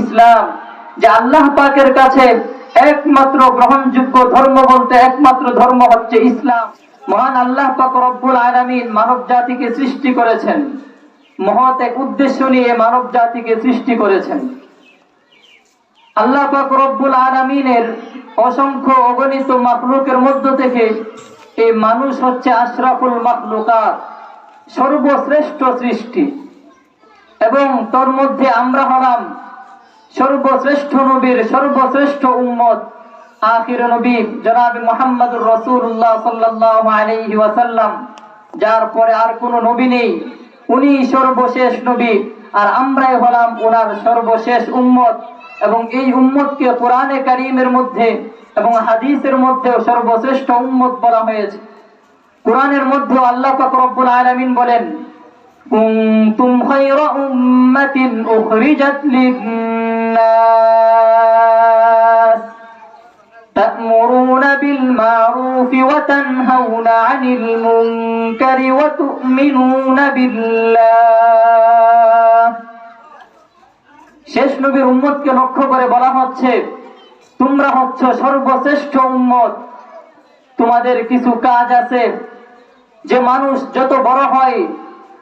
ইসলাম, যে আল্লাহ পাকের কাছে একমাত্র গ্রহণযোগ্য ধর্ম বলতে একমাত্র ধর্ম হচ্ছে ইসলাম। মহান আল্লাহ পাক রব্বুল আলামিন মানব জাতিকে সৃষ্টি করেছেন। মহৎ এক উদ্দেশ্য নিয়ে মানব জাতিকে সৃষ্টি করেছেন। আল্লাহ পাক রব্বুল আলামিনের অসংখ্য অগণিত মাখলুকের মধ্য থেকে এই মানুষ হচ্ছে আশরাফুল মাখলুকাত, সর্বশ্রেষ্ঠ সৃষ্টি। এবং তোর মধ্যে আমরা হলাম সর্বশ্রেষ্ঠ নবীর সর্বশ্রেষ্ঠ উম্মত, আখির নবী জনাব মোহাম্মদুর রসুল্লাহ সাল্লাল্লাহু আলাইহি ওয়াসাল্লাম, যার পরে আর কোনো নবী নেই। উনি সর্বশেষ নবী আর আমরাই হলাম ওনার সর্বশেষ উম্মত এবং এই উম্মতকে কোরআনে কারিমের মধ্যে এবং হাদিসের মধ্যেও সর্বশ্রেষ্ঠ উম্মত বলা হয়েছে। কোরআনের মধ্যে আল্লাহ পাক রব্বুল আলামিন বলেন কুনতুম খায়রা উম্মাতিন উখরিজাত লিন-নাস تأمرون بالمعروف وتنهون عن المنكر وتؤمنون بالله শেষ নবীর উম্মতকে লক্ষ্য করে বলা হচ্ছে তোমরা হচ্ছ সর্বশ্রেষ্ঠ উম্মত তোমাদের কিছু কাজ আছে যে মানুষ যত বড় হয়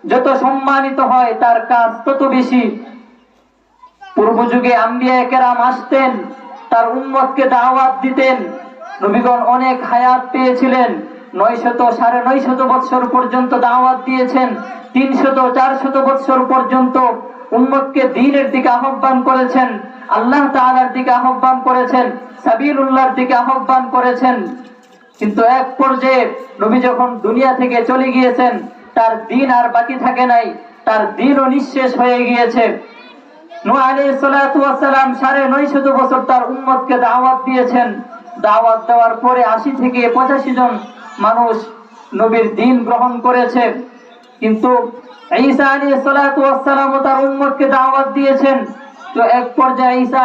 যত সম্মানিত হয় তার কাজ তত বেশি। পূর্ব যুগে আম্বিয়া কেরাম আসতেন, তার উম্মতকে দাওয়াত দিতেন। নবীগণ অনেক হায়াত পেয়েছিলেন নয় শত সাড়ে নয় শত বৎসর পর্যন্ত দাওয়াত দিয়েছেন তিন শত চার শত বৎসর পর্যন্ত উম্মতকে দিনের দিকে আহ্বান করেছেন, আল্লাহ তাআলার দিকে আহ্বান করেছেন সাবির উল্লাহর দিকে আহ্বান করেছেন। কিন্তু এক পর্যায়ে নবী যখন দুনিয়া থেকে চলে গিয়েছেন তার দিন আর বাকি থাকে নাই। তার দিনও নিঃশেষ হয়ে গিয়েছে। নূহ বছর তার দাওয়াত দিয়েছেন। দাওয়াত দেওয়ার পরে আশি থেকে পঁচাশি জন মানুষ নবীর দিন গ্রহণ করেছে। কিন্তু ঈসা তার দাওয়াত দিয়েছেন। তো এক পর্যায়ে ঈসা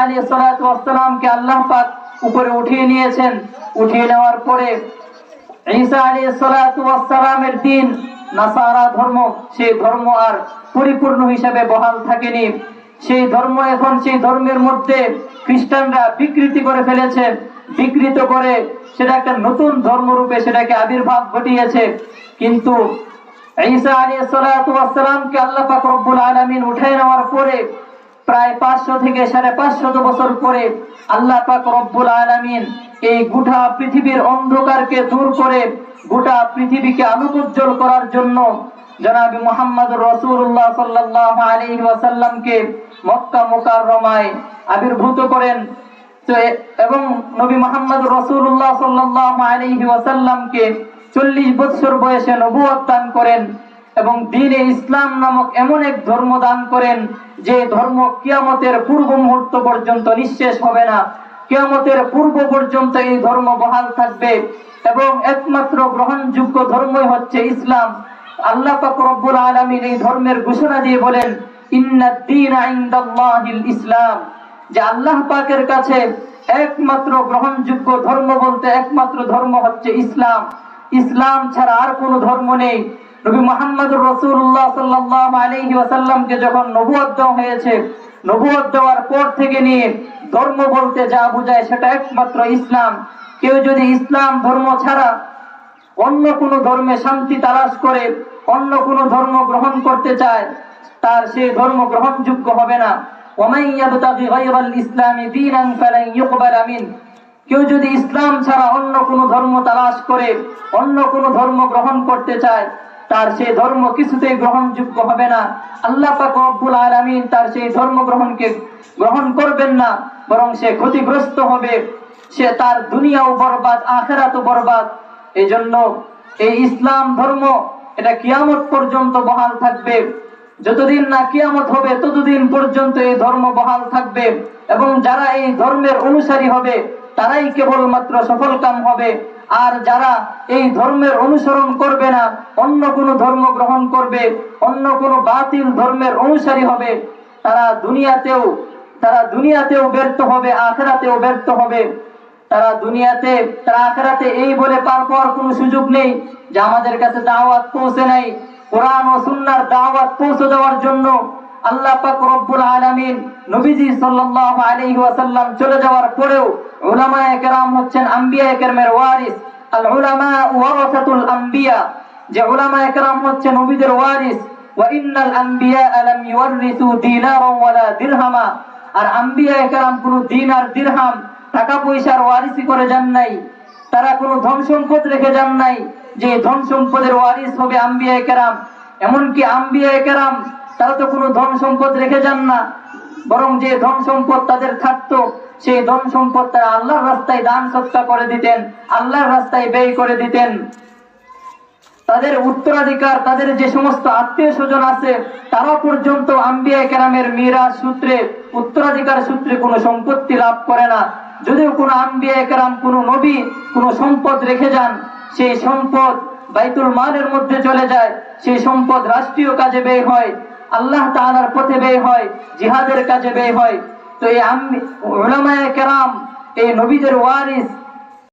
আল্লাহ পাক উপরে উঠিয়ে নিয়েছেন। উঠিয়ে নেওয়ার পরে ঈসা আলাইহিস সালাতু দিন নাসারা ধর্ম, সেই ধর্ম আর পরিপূর্ণ হিসাবে বহাল থাকেনি। সেই ধর্ম এখন সেই ধর্মের মধ্যে খ্রিস্টানরা বিকৃতি করে ফেলেছে। বিকৃত করে সেটা একটা নতুন ধর্মরূপে সেটাকে আবির্ভাব ঘটিয়েছে। কিন্তু ঈসা আলাইহিস সালাতু ওয়াস সালামকে আল্লাহ পাক রব্বুল আলামিন উঠায় নেওয়ার পরে প্রায় পাঁচশো থেকে সাড়ে পাঁচশত বছর পরে আল্লাহ পাক রব্বুল আলামিন এই গোটা পৃথিবীর অন্ধকারকে দূর করে গোটা পৃথিবীকে আলোকোজ্জ্বল করার জন্য জনাবি মোহাম্মদ রসুল্লাহ সাল্লাল্লাহু আলাইহি ওয়াসাল্লামকে মক্কা মুকাররমায় আবির্ভূত করেন। এবং নবী মোহাম্মদ রসুল্লাহ সাল্লাল্লাহু আলাইহি ওয়াসাল্লামকে চল্লিশ বছর বয়সে নবুয়ত করেন এবং দিনে ইসলাম নামক এমন এক ধর্ম দান করেন যে ধর্ম কিয়ামতের পূর্ব মুহূর্ত পর্যন্ত নিঃশেষ হবে না। কিয়ামতের পূর্ব পর্যন্ত এই ধর্ম বহাল থাকবে এবং একমাত্র গ্রহণযোগ্য ধর্মই হচ্ছে ইসলাম। আল্লাহ পাক রব্বুল আলামিন এই ধর্মের ঘোষণা দিয়ে বলেন ইসলাম। যে আল্লাহ পাকের কাছে একমাত্র গ্রহণযোগ্য ধর্ম বলতে একমাত্র ধর্ম হচ্ছে ইসলাম। ইসলাম ছাড়া আর কোনো ধর্ম নেই। নবী মোহাম্মদুর রসুল্লাহ সাল্লাল্লাহু আলাইহি ওয়াসাল্লামকে যখন নবুয়ত দেওয়া হয়েছে নবুয়ত দেওয়ার পর থেকে নিয়ে ধর্ম বলতে যা বোঝায় সেটা একমাত্র ইসলাম। কেউ যদি ইসলাম, ধর্ম ছাড়া অন্য কোনো ধর্মে শান্তি তালাশ করে, অন্য কোনো ধর্ম গ্রহণ করতে চায়, তার সেই ধর্ম গ্রহণযোগ্য হবে না। কেউ যদি ইসলাম ছাড়া অন্য কোনো ধর্ম তালাশ করে, অন্য কোনো ধর্ম গ্রহণ করতে চায়, তার সেই ধর্ম কিছুতেই গ্রহণযোগ্য হবে না। আল্লাহ পাক রব্বুল আলামিন তার সেই ধর্ম গ্রহণকে গ্রহণ করবেন না। বরং সে ক্ষতিগ্রস্ত হবে। সে তার দুনিয়াও বরবাদ, আখেরাতও বরবাদ। এই জন্য এই ইসলাম ধর্ম, এটা কিয়ামত পর্যন্ত বহাল থাকবে। যতদিন না কিয়ামত হবে, ততদিন পর্যন্ত এই ধর্ম বহাল থাকবে। এবং যারা এই ধর্মের অনুসারী হবে, তারাই কেবলমাত্র সফলকাম হবে। আর যারা এই ধর্মের অনুসরণ করবে না, অন্য কোনো ধর্ম গ্রহণ করবে, অন্য কোনো বাতিল ধর্মের অনুসারী হবে, তারা দুনিয়াতেও তারা দুনিয়াতেও ব্যর্থ হবে, আখেরাতেও ব্যর্থ হবে। তারা দুনিয়াতে, তারা আখেরাতে এই বলে পার পাওয়ার কোনো সুযোগ নেই যে আমাদের কাছে দাওয়াত পৌঁছে নাই। কোরআন ও সুন্নার দাওয়াত পৌঁছে দেওয়ার জন্য আল্লাহ পাক রব্বুল আলামিন নবীজি সাল্লাল্লাহু আলাইহি ওয়াসাল্লাম চলে যাওয়ার পরেও উলামায়ে কেরাম হচ্ছেন আম্বিয়ায়ে কেরামের ওয়ারিস। আল উলামা ওয়ারাসাতুল আম্বিয়া, যে উলামায়ে কেরাম হচ্ছে নবীদের ওয়ারিস। ওয়া ইন্নাল আম্বিয়া লাম ইউরিসু দিনারান ওয়ালা দিরহামা। আর আম্বিয়ায়ে কেরাম কোনো দিনার দিরহাম টাকা পয়সার ওয়ারিসি করে যান নাই। তারা কোনো ধন সম্পদ রেখে যান নাই যে ধন সম্পদের ওয়ারিস হবে আম্বিয়া কেরাম এমনকি আম্বিয়া কেরাম তারা তো কোনো ধন সম্পদ রেখে যান না। বরং যে ধন সম্পদ তাদের থাকতো সেই ধন সম্পদ তারা আল্লাহর রাস্তায় দান সৎকা করে দিতেন, আল্লাহর রাস্তায় ব্যয় করে দিতেন। তাদের উত্তরাধিকার, তাদের যে সমস্ত আত্মীয় স্বজন আছে তারা পর্যন্ত আম্বিয়া কেরামের মীরা সূত্রে, উত্তরাধিকার সূত্রে কোনো সম্পত্তি লাভ করে না। যদিও কোনো আম্বিয়া কেরাম, কোনো নবী, কোনো সম্পদ রেখে যান, সেই সম্পদ বাইতুল মালের মধ্যে চলে যায়, সেই সম্পদ রাষ্ট্রীয় কাজে ব্যয় হয়, আল্লাহ তাআলার পথে ব্যয় হয়, জিহাদের কাজে ব্যয় হয়। তো এই উলামায়ে কেরাম, এই নবীদের ওয়ারিস